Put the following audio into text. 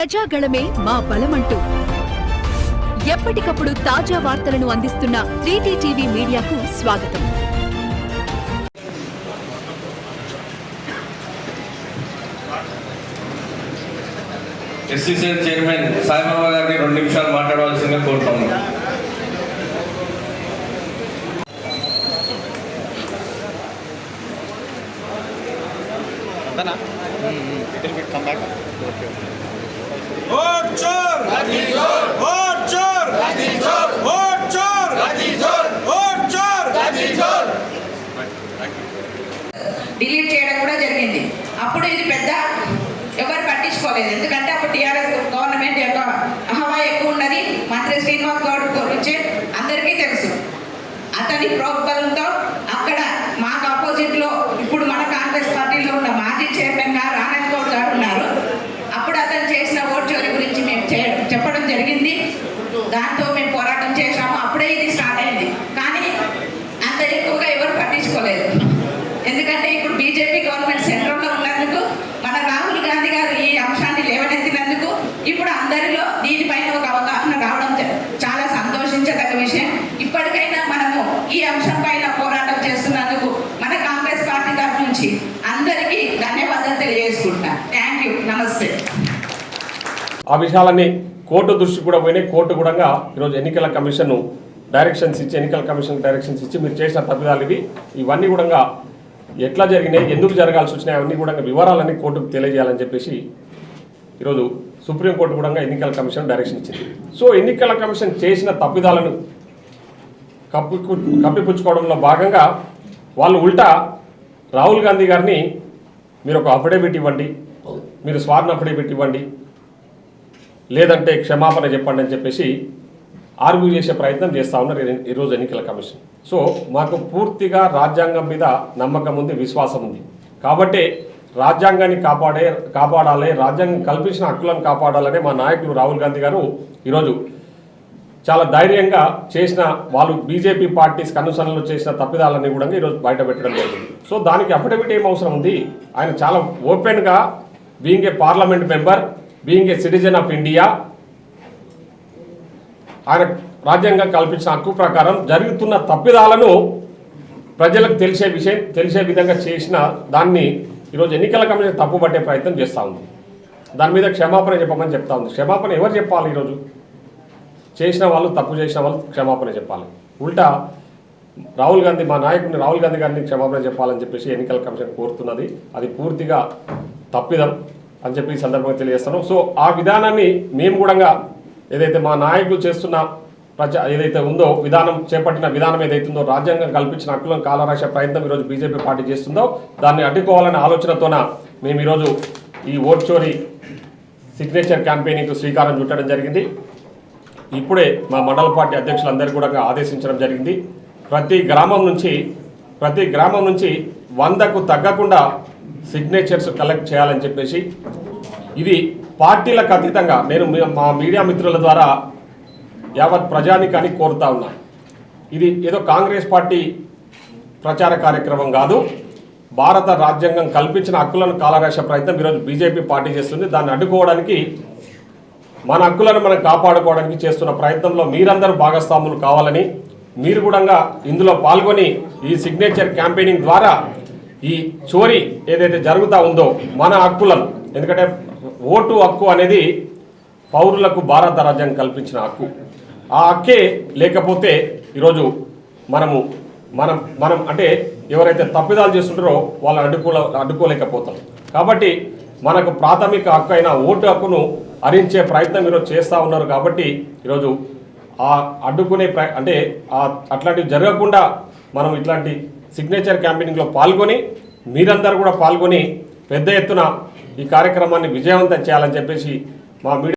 ప్రజాగళమే మా బలమంటూ. ఎప్పటికప్పుడు తాజా వార్తలను అందిస్తున్న త్రీటీ టీవీ మీడియాకు స్వాగతం. ఎస్సీసీఎల్ చైర్మన్ సాయిబాబా గారిని రెండు నిమిషాలు మాట్లాడవలసిందిగా కోరుతాము అంతనా? Come back okay. డిలీట్ చేయడం కూడా జరిగింది. అప్పుడు ఇది పెద్ద ఎవరు పట్టించుకోలేదు. ఎందుకంటే అప్పుడు టీఆర్ఎస్ గవర్నమెంట్ యొక్క అహవా ఎక్కువ ఉన్నది. మంత్రి శ్రీనివాస్ గౌడ్ గురించి అందరికీ తెలుసు. అతని ప్రోగ్బలంతో అక్కడ మాకు ఆపోజిట్లో ఇప్పుడు మన కాంగ్రెస్ పార్టీలో ఉన్న మాజీ చైర్మన్ గారు ఆనంద్ గౌడ్ గారు ఉన్నారు అప్పుడు అతను చేసిన ఓట్ చోరీ గురించి మేము చే- చెప్పడం జరిగింది దాంతో మేము పోరాటం చేశాము అప్పుడే ఇది స్టార్ట్ అయింది కానీ అంత ఎక్కువగా తీసుకోలేదు. ఎందుకంటే ఇప్పుడు బీజేపీ గవర్నమెంట్ సెంట్రల్లో ఉన్నందుకు మన రాహుల్ గాంధీ గారు ఈ అంశాన్ని లేవనెత్తినందుకు ఇప్పుడు అందరిలో దీనిపైన ఒక అవగాహన రావడం చాలా సంతోషించదగ్గ విషయం. ఇప్పటికైనా మనము ఈ అంశం పైన పోరాటం చేస్తున్నందుకు మన కాంగ్రెస్ పార్టీ తరఫు నుంచి అందరికీ ధన్యవాదాలు తెలియజేసుకుంటా థ్యాంక్ యూ. నమస్తే. ఆ విషయాలన్నీ కోర్టు దృష్టి కూడా పోయినాయి. కోర్టు కూడా ఈరోజు ఎన్నికల కమిషన్ డైరెక్షన్స్ ఇచ్చి ఎన్నికల కమిషన్ డైరెక్షన్స్ ఇచ్చి మీరు చేసిన తప్పిదాలు ఇవి. ఇవన్నీ కూడా ఎట్లా జరిగినాయి ఎందుకు జరగాల్సి వచ్చినాయి అవన్నీ కూడా వివరాలన్నీ కోర్టుకు తెలియజేయాలని చెప్పేసి ఈరోజు సుప్రీంకోర్టు కూడా ఎన్నికల కమిషన్ డైరెక్షన్ ఇచ్చింది. సో ఎన్నికల కమిషన్ చేసిన తప్పిదాలను కప్పి కప్పిపుచ్చుకోవడంలో భాగంగా వాళ్ళు ఉల్టా రాహుల్ గాంధీ గారిని మీరు ఒక అఫిడవిట్ ఇవ్వండి మీరు స్వార్థ అఫిడవిట్ ఇవ్వండి లేదంటే క్షమాపణ చెప్పండి అని చెప్పేసి ఆర్గ్యూ చేసే ప్రయత్నం చేస్తూ ఉన్నారు ఈ- ఈరోజు ఎన్నికల కమిషన్. సో మాకు పూర్తిగా రాజ్యాంగం మీద నమ్మకం ఉంది విశ్వాసం ఉంది. కాబట్టి రాజ్యాంగాన్ని కాపాడే కాపాడాలి రాజ్యాంగం కల్పించిన హక్కులను కాపాడాలనే మా నాయకులు రాహుల్ గాంధీ గారు ఈరోజు చాలా ధైర్యంగా చేసిన వాళ్ళు బీజేపీ పార్టీస్ కనుసరణలో చేసిన తప్పిదాలన్నీ కూడా ఈరోజు బయట పెట్టడం జరిగింది. సో దానికి అఫిడవిట్ ఏం అవసరం ఉంది? ఆయన చాలా ఓపెన్గా being a parliament member being a citizen of India ఆయన రాజ్యాంగం కల్పించిన హక్కు ప్రకారం జరుగుతున్న తప్పిదాలను ప్రజలకు తెలిసే విషయం తెలిసే విధంగా చేసిన దాన్ని ఈరోజు ఎన్నికల కమిషన్ తప్పుపట్టే ప్రయత్నం చేస్తూ ఉంది. దాని మీద క్షమాపణ చెప్పమని చెప్తా ఉంది. క్షమాపణ ఎవరు చెప్పాలి ఈరోజు? చేసిన వాళ్ళు తప్పు చేసిన వాళ్ళు క్షమాపణ చెప్పాలి. ఉల్టా రాహుల్ గాంధీ మా నాయకుడిని రాహుల్ గాంధీ గారిని క్షమాపణ చెప్పాలని చెప్పేసి ఎన్నికల కమిషన్ కోరుతున్నది. అది పూర్తిగా తప్పిదం అని చెప్పి ఈ సందర్భంగా తెలియజేస్తాను సో ఆ విధానాన్ని మేము కూడా ఏదైతే మా నాయకులు చేస్తున్న ప్రజా ఏదైతే ఉందో విధానం చేపట్టిన విధానం ఏదైతే ఉందో రాజ్యాంగం కల్పించిన హక్కులను కాలరాసే ప్రయత్నం ఈరోజు బీజేపీ పార్టీ చేస్తుందో దాన్ని అడ్డుకోవాలనే ఆలోచనతోన మేము ఈరోజు ఈ ఓట్ చోరీ సిగ్నేచర్ క్యాంపెయినింగ్కు శ్రీకారం చుట్టడం జరిగింది. ఇప్పుడే మా మండల పార్టీ అధ్యక్షులందరూ కూడా ఆదేశించడం జరిగింది. ప్రతి గ్రామం నుంచి ప్రతి గ్రామం నుంచి వందకు తగ్గకుండా సిగ్నేచర్స్ కలెక్ట్ చేయాలని చెప్పేసి ఇది పార్టీలకు అతీతంగా నేను మీ- మా మీడియా మిత్రుల ద్వారా యావత్ ప్రజానికాన్ని కోరుతా ఉన్నా. ఇది ఏదో కాంగ్రెస్ పార్టీ ప్రచార కార్యక్రమం కాదు. భారత రాజ్యాంగం కల్పించిన హక్కులను కాలరాసే ప్రయత్నం ఈరోజు బీజేపీ పార్టీ చేస్తుంది. దాన్ని అడ్డుకోవడానికి మన హక్కులను మనం కాపాడుకోవడానికి చేస్తున్న ప్రయత్నంలో మీరందరూ భాగస్వాములు కావాలని మీరు కూడా ఇందులో పాల్గొని ఈ సిగ్నేచర్ క్యాంపెయినింగ్ ద్వారా ఈ చోరీ ఏదైతే జరుగుతూ ఉందో మన హక్కులను ఎందుకంటే ఓటు హక్కు అనేది పౌరులకు భారత రాజ్యాంగం కల్పించిన హక్కు. ఆ హక్కే లేకపోతే ఈరోజు మనము మనం మనం అంటే ఎవరైతే తప్పిదాలు చేస్తుంటారో వాళ్ళని అడ్డుకోల అడ్డుకోలేకపోతాం. కాబట్టి మనకు ప్రాథమిక హక్కు అయిన ఓటు హక్కును హరించే ప్రయత్నం ఈరోజు చేస్తూ ఉన్నారు కాబట్టి ఈరోజు ఆ అడ్డుకునే ప్ర అంటే ఆ అట్లాంటివి జరగకుండా మనం ఇట్లాంటి సిగ్నేచర్ క్యాంపెయినింగ్లో పాల్గొని మీరందరూ కూడా పాల్గొని పెద్ద ఎత్తున ఈ కార్యక్రమాన్ని విజయవంతం చేయాలని చెప్పేసి మా మీడియా